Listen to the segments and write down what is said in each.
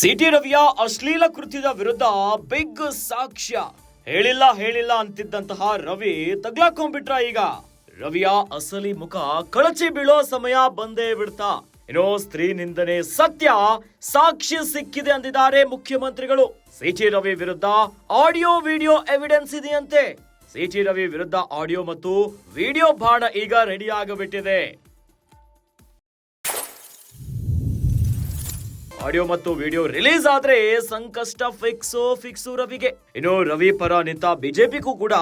City ರವಿಯ ಅಶ್ಲೀಲ ಕೃತ್ಯದ ವಿರುದ್ಧ ಬಿಗ್ ಸಾಕ್ಷ್ಯ. ಹೇಳಿಲ್ಲ ಹೇಳಿಲ್ಲ ಅಂತಿದ್ದಂತಹ ರವಿ ತಗ್ಲಾಕೊಂಡ್ಬಿಟ್ರ ಈಗ. ರವಿಯ ಅಸಲಿ ಮುಖ ಕಳಚಿ ಬೀಳೋ ಸಮಯ ಬಂದೇ ಬಿಡ್ತಾ. ಏನೋ ಸ್ತ್ರೀ ನಿಂದನೆ ಸತ್ಯ ಸಾಕ್ಷಿ ಸಿಕ್ಕಿದೆ ಅಂದಿದ್ದಾರೆ ಮುಖ್ಯಮಂತ್ರಿಗಳು. ಸಿಟಿ ರವಿ ವಿರುದ್ಧ ಆಡಿಯೋ ವಿಡಿಯೋ ಎವಿಡೆನ್ಸ್ ಇದೆಯಂತೆ. ಸಿಟಿ ರವಿ ವಿರುದ್ಧ ಆಡಿಯೋ ಮತ್ತು ವಿಡಿಯೋ ಬಾಣ ಈಗ ರೆಡಿ ಆಗಬಿಟ್ಟಿದೆ. ಆಡಿಯೋ ಮತ್ತು ವಿಡಿಯೋ ರಿಲೀಸ್ ಆದ್ರೆ ಸಂಕಷ್ಟ ಫಿಕ್ಸು ಫಿಕ್ಸು ರವಿಗೆ. ಇನ್ನು ರವಿ ಪರ ನಿಂತ ಬಿಜೆಪಿಗೂ ಕೂಡ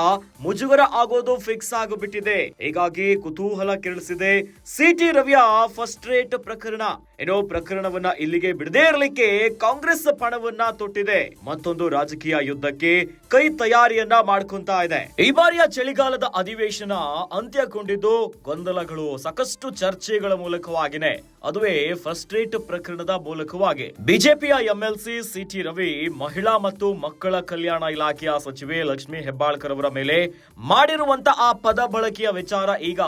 ಮುಜುಗರ ಆಗೋದು ಫಿಕ್ಸ್ ಆಗಿಬಿಟ್ಟಿದೆ. ಹೀಗಾಗಿ ಕುತೂಹಲ ಕೆರಳಿಸಿದೆ ಸಿಟಿ ರವಿಯ ಫಸ್ಟ್ ರೇಟ್ ಪ್ರಕರಣ. ಇನ್ನು ಪ್ರಕರಣವನ್ನ ಇಲ್ಲಿಗೆ ಬಿಡದೇ ಇರಲಿಕ್ಕೆ ಕಾಂಗ್ರೆಸ್ ಪಣವನ್ನ ತೊಟ್ಟಿದೆ. ಮತ್ತೊಂದು ರಾಜಕೀಯ ಯುದ್ಧಕ್ಕೆ ಕೈ ತಯಾರಿಯನ್ನ ಮಾಡ್ಕೊಂತಾ ಇದೆ. ಈ ಬಾರಿಯ ಚಳಿಗಾಲದ ಅಧಿವೇಶನ ಅಂತ್ಯಗೊಂಡಿದ್ದು ಗೊಂದಲಗಳು, ಸಾಕಷ್ಟು ಚರ್ಚೆಗಳ ಮೂಲಕವಾಗಿದೆ. ಅದುವೇ ಫಸ್ಟ್ ರೇಟ್ ಪ್ರಕರಣದ ಮೂಲಕವಾಗಿ ಬಿಜೆಪಿಯ ಎಂಎಲ್ಸಿ ಸಿಟಿ ರವಿ, ಮಹಿಳಾ ಮತ್ತು ಮಕ್ಕಳ ಕಲ್ಯಾಣ ಇಲಾಖೆಯ ಸಚಿವೆ ಲಕ್ಷ್ಮಿ ಹೆಬ್ಬಾಳ್ಕರ್ ಅವರ ಮೇಲೆ ಮಾಡಿರುವಂತ ಆ ಪದ ಬಳಕೆಯ ವಿಚಾರ ಈಗ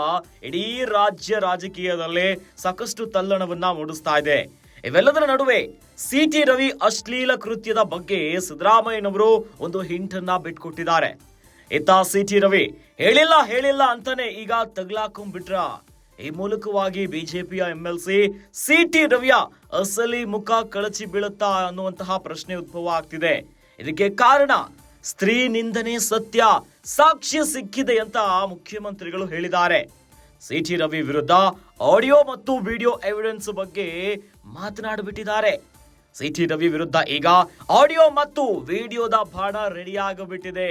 ಇಡೀ ರಾಜ್ಯ ರಾಜಕೀಯದಲ್ಲೇ ಸಾಕಷ್ಟು ತಲ್ಲಣವನ್ನ ಮೂಡಿಸ್ತಾ ಇದೆ. ಇವೆಲ್ಲದರ ನಡುವೆ ಸಿಟಿ ರವಿ ಅಶ್ಲೀಲ ಕೃತ್ಯದ ಬಗ್ಗೆ ಸಿದ್ದರಾಮಯ್ಯನವರು ಒಂದು ಹಿಂಟ್ ಅನ್ನ ಬಿಟ್ಕೊಟ್ಟಿದ್ದಾರೆ. ಇತ್ತ ಸಿಟಿ ರವಿ, ಹೇಳಿಲ್ಲ ಹೇಳಿಲ್ಲ ಅಂತಾನೆ ಈಗ ತಗ್ಲಾಕೊಂಡ್ಬಿಟ್ರ ಈ ಮೂಲಕವಾಗಿ ಬಿಜೆಪಿಯ ಎಂಎಲ್ಸಿ ಸಿಟಿ ರವಿಯ ಅಸಲಿ ಮುಖ ಕಳಚಿ ಬೀಳುತ್ತಾ ಅನ್ನುವಂತಹ ಪ್ರಶ್ನೆ ಉದ್ಭವ ಆಗ್ತಿದೆ. ಇದಕ್ಕೆ ಕಾರಣ ಸ್ತ್ರೀ ನಿಂದನೆ ಸತ್ಯ ಸಾಕ್ಷ್ಯ ಸಿಕ್ಕಿದೆ ಅಂತ ಮುಖ್ಯಮಂತ್ರಿಗಳು ಹೇಳಿದ್ದಾರೆ. ಸಿ ಟಿ ರವಿ ವಿರುದ್ಧ ಆಡಿಯೋ ಮತ್ತು ವಿಡಿಯೋ ಎವಿಡೆನ್ಸ್ ಬಗ್ಗೆ ಮಾತನಾಡಿಬಿಟ್ಟಿದ್ದಾರೆ. ಸಿ ಟಿ ರವಿ ವಿರುದ್ಧ ಈಗ ಆಡಿಯೋ ಮತ್ತು ವಿಡಿಯೋದ ಬಾಣ ರೆಡಿ ಆಗಿಬಿಟ್ಟಿದೆ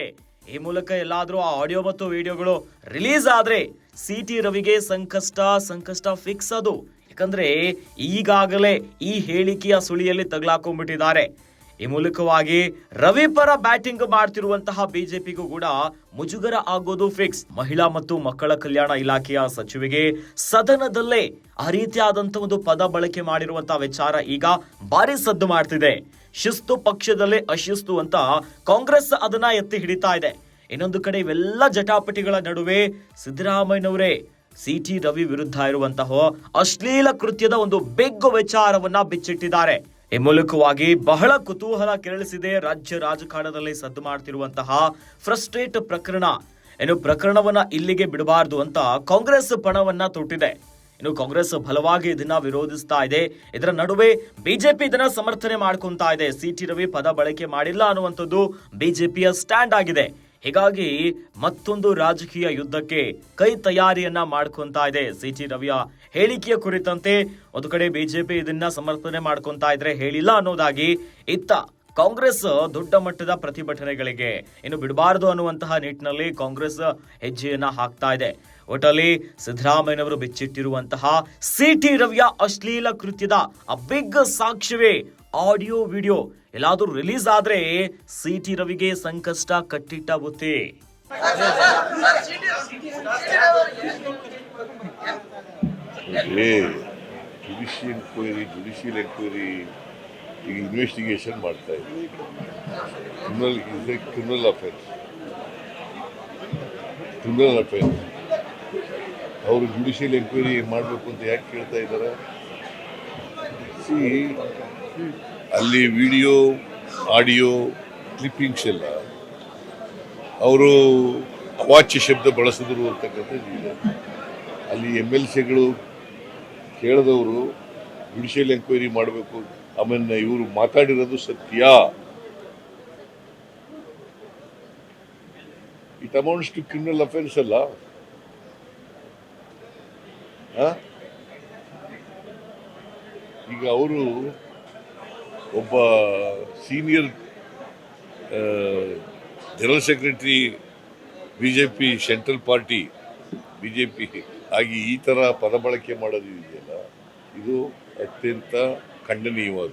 ಈ ಮೂಲಕ ಎಲ್ಲಾದರೂ ಆ ಆಡಿಯೋ ಮತ್ತು ವಿಡಿಯೋಗಳು ರಿಲೀಸ್ ಆದರೆ ಸಿ ಟಿ ರವಿಗೆ ಸಂಕಷ್ಟ ಸಂಕಷ್ಟ ಫಿಕ್ಸ್ ಅದು. ಯಾಕಂದರೆ ಈಗಾಗಲೇ ಈ ಹೇಳಿಕೆಯ ಸುಳಿಯಲ್ಲಿ ತಗಲಾಕೊಂಡ್ಬಿಟ್ಟಿದ್ದಾರೆ. ಈ ಮೂಲಕವಾಗಿ ರವಿ ಪರ ಬ್ಯಾಟಿಂಗ್ ಮಾಡ್ತಿರುವಂತಹ ಬಿಜೆಪಿಗೂ ಕೂಡ ಮುಜುಗರ ಆಗೋದು ಫಿಕ್ಸ್ ಮಹಿಳಾ ಮತ್ತು ಮಕ್ಕಳ ಕಲ್ಯಾಣ ಇಲಾಖೆಯ ಸಚಿವಿಗೆ ಸದನದಲ್ಲೇ ಆ ರೀತಿಯಾದಂತಹ ಒಂದು ಪದ ಬಳಕೆ ಮಾಡಿರುವಂತಹ ವಿಚಾರ ಈಗ ಭಾರಿ ಸದ್ದು ಮಾಡ್ತಿದೆ. ಶಿಸ್ತು ಪಕ್ಷದಲ್ಲೇ ಅಶಿಸ್ತು ಅಂತ ಕಾಂಗ್ರೆಸ್ ಅದನ್ನ ಎತ್ತಿ ಹಿಡಿತಾ ಇದೆ. ಇನ್ನೊಂದು ಕಡೆ ಇವೆಲ್ಲ ಜಟಾಪಟಿಗಳ ನಡುವೆ ಸಿದ್ದರಾಮಯ್ಯನವರೇ ಸಿ ಟಿ ರವಿ ವಿರುದ್ಧ ಇರುವಂತಹ ಅಶ್ಲೀಲ ಕೃತ್ಯದ ಒಂದು ಬೆಗ್ಗು ವಿಚಾರವನ್ನ ಬಿಚ್ಚಿಟ್ಟಿದ್ದಾರೆ. ಈ ಮೂಲಕವಾಗಿ ಬಹಳ ಕುತೂಹಲ ಕೆರಳಿಸಿದೆ ರಾಜ್ಯ ರಾಜಕಾರಣದಲ್ಲಿ ಸದ್ದು ಮಾಡ್ತಿರುವಂತಹ ಫ್ರಸ್ಟ್ರೇಟ್ ಪ್ರಕರಣ. ಏನು ಪ್ರಕರಣವನ್ನ ಇಲ್ಲಿಗೆ ಬಿಡಬಾರದು ಅಂತ ಕಾಂಗ್ರೆಸ್ ಪಣವನ್ನ ತೊಟ್ಟಿದೆ. ಇನ್ನು ಕಾಂಗ್ರೆಸ್ ಬಲವಾಗಿ ಇದನ್ನ ವಿರೋಧಿಸ್ತಾ ಇದೆ. ಇದರ ನಡುವೆ ಬಿಜೆಪಿ ಇದನ್ನ ಸಮರ್ಥನೆ ಮಾಡ್ಕೊಂತಾ ಇದೆ. ಸಿಟಿ ರವಿ ಪದ ಬಳಕೆ ಮಾಡಿಲ್ಲ ಅನ್ನುವಂಥದ್ದು ಬಿಜೆಪಿಯ ಸ್ಟ್ಯಾಂಡ್ ಆಗಿದೆ. ಹೀಗಾಗಿ ಮತ್ತೊಂದು ರಾಜಕೀಯ ಯುದ್ಧಕ್ಕೆ ಕೈ ತಯಾರಿಯನ್ನ ಮಾಡ್ಕೊಂತಾ ಇದೆ ಸಿ ಟಿ ರವಿಯ ಹೇಳಿಕೆಯ ಕುರಿತಂತೆ ಒಂದು ಕಡೆ ಬಿಜೆಪಿ ಇದನ್ನ ಸಮರ್ಥನೆ ಮಾಡ್ಕೊಂತಾ ಇದ್ರೆ ಹೇಳಿಲ್ಲ ಅನ್ನೋದಾಗಿ ಇತ್ತ ಕಾಂಗ್ರೆಸ್ ದೊಡ್ಡ ಮಟ್ಟದ ಪ್ರತಿಭಟನೆಗಳಿಗೆ ಇನ್ನು ಬಿಡಬಾರದು ಅನ್ನುವಂತಹ ನಿಟ್ಟಿನಲ್ಲಿ ಕಾಂಗ್ರೆಸ್ ಹೆಜ್ಜೆಯನ್ನ ಹಾಕ್ತಾ ಇದೆ. ಒಟ್ಟಲ್ಲಿ ಸಿದ್ದರಾಮಯ್ಯನವರು ಬಿಚ್ಚಿಟ್ಟಿರುವಂತಹ ಸಿಟಿ ರವಿಯ ಅಶ್ಲೀಲ ಕೃತ್ಯದ ಅಬಿಗ್ ಬಿಗ್ ಸಾಕ್ಷ್ಯವೇ ಆಡಿಯೋ ವಿಡಿಯೋ. ಎಲ್ಲಾದರೂ ರಿಲೀಸ್ ಆದ್ರೆ ಸಿ ಟಿ ರವಿಗೆ ಸಂಕಷ್ಟ ಕಟ್ಟಿಟ್ಟ ಬುತ್ತಿ ಜುಡಿಷಿಯಲ್ ಎಂಕ್ವೈರಿ ಜುಡಿಷಿಯಲ್ ಈಗ ಇನ್ವೆಸ್ಟಿಗೇಷನ್ ಮಾಡ್ತಾ ಇದೆ criminal a criminal affairs criminal offence ಅವರು ಜುಡಿಷಿಯಲ್ ಎಂಕ್ವೈರಿ ಮಾಡಬೇಕು ಅಂತ ಯಾಕೆ ಕೇಳ್ತಾ ಇದ್ದಾರೆ ಅಲ್ಲಿ ವಿಡಿಯೋ ಆಡಿಯೋ ಕ್ಲಿಪ್ಪಿಂಗ್ಸ್ ಎಲ್ಲ ಅವರು ಅವಾಚ್ಯ ಶಬ್ದ ಬಳಸಿದ್ರು ಅಂತಕ್ಕಂಥದ್ದು ಇದೆ ಅಲ್ಲಿ ಎಂ ಎಲ್ ಸಿಗಳು ಕೇಳಿದವರು ಜುಡಿಷಿಯಲ್ ಎಂಕ್ವೈರಿ ಮಾಡಬೇಕು ಆಮೇಲೆ ಇವರು ಮಾತಾಡಿರೋದು ಸತ್ಯ. It amounts to criminal offence ಅಲ್ಲ? ಈಗ ಅವರು ಒಬ್ಬ senior general secretary B J P central party B J P ಆಗಿ ಈ ಥರ ಪದ ಬಳಕೆ ಮಾಡೋದು ಇದೆಯಲ್ಲ? ಇದು ಅತ್ಯಂತ ಖಂಡನೀಯವಾದ